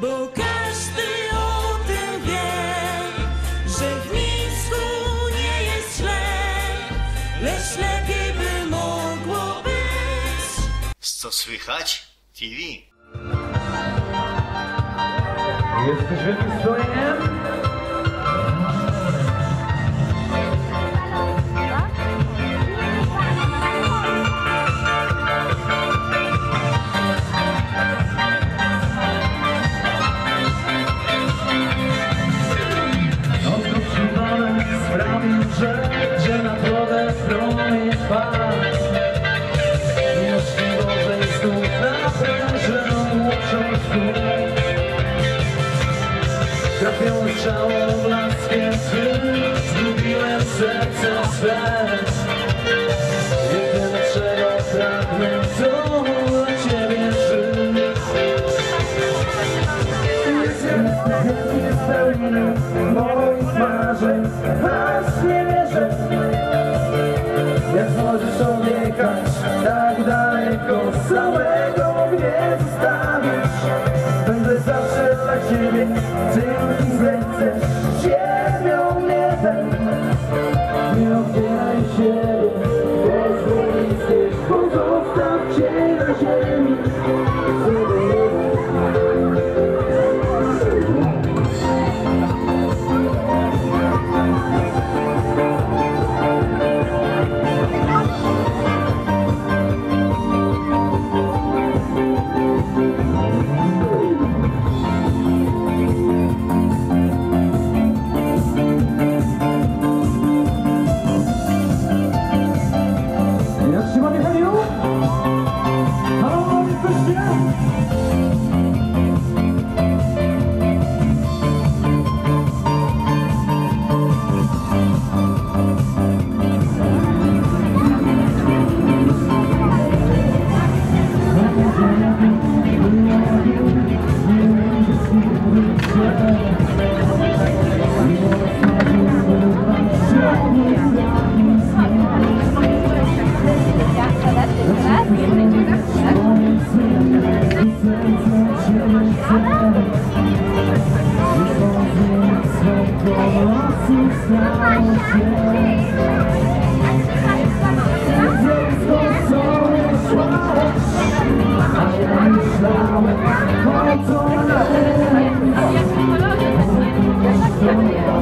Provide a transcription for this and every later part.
Bo każdy o tym wie, że w Mińsku nie jest źle, lecz lepiej by mogło być. Co słychać? TV. Jesteś wielkim zbrojeniem? Strzałą blaskiem twym Zgubiłem serce swe. Jedyne czego pragnę Ciebie żyć. Moich marzeń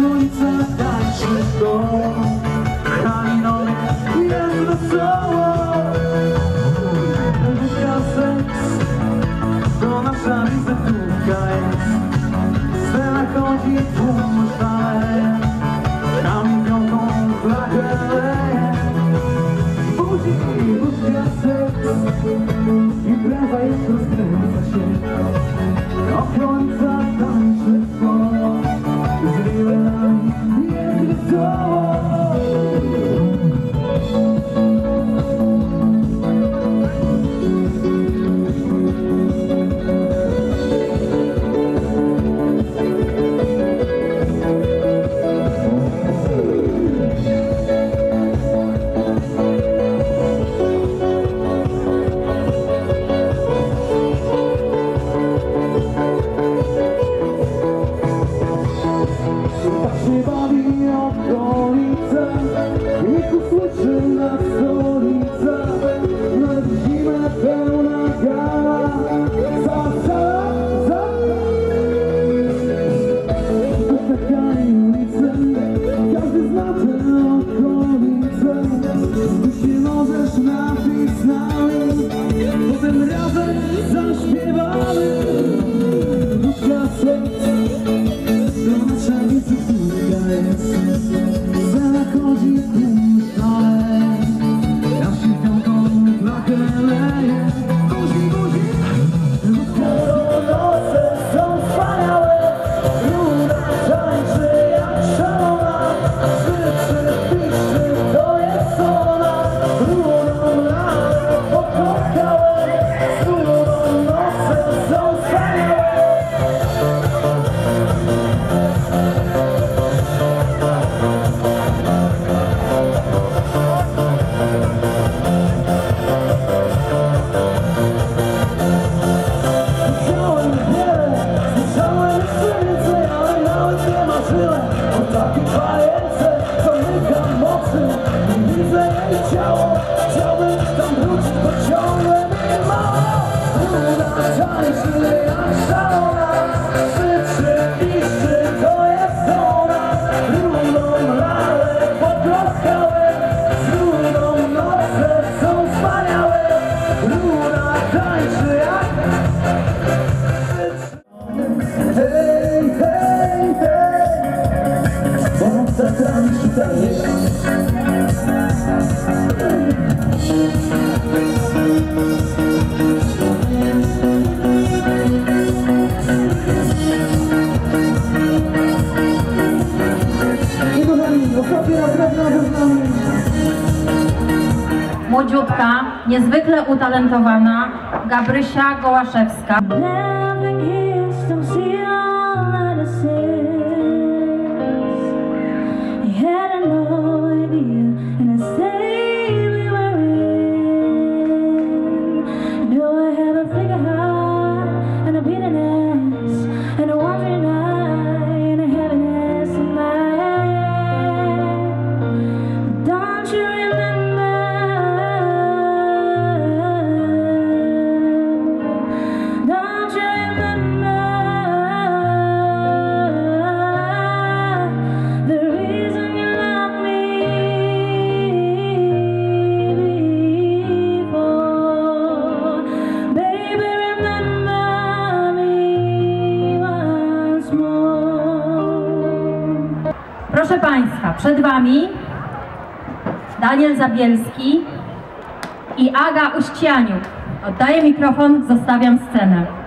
Okolica tańczy to Halinowie jest wesoło. Krótka seks To nasza wizytówka jest. Scena chodzi tłum szaleje Kampiącą flachę leje Buzi, krótka seks Impreza już rozkręca się Niech usłyszy nas stolica niezwykle utalentowana Gabrysia Gołaszewska. Przed Wami Daniel Zabielski i Aga Uścianiuk. Oddaję mikrofon, zostawiam scenę.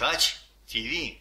Co słychać? TV.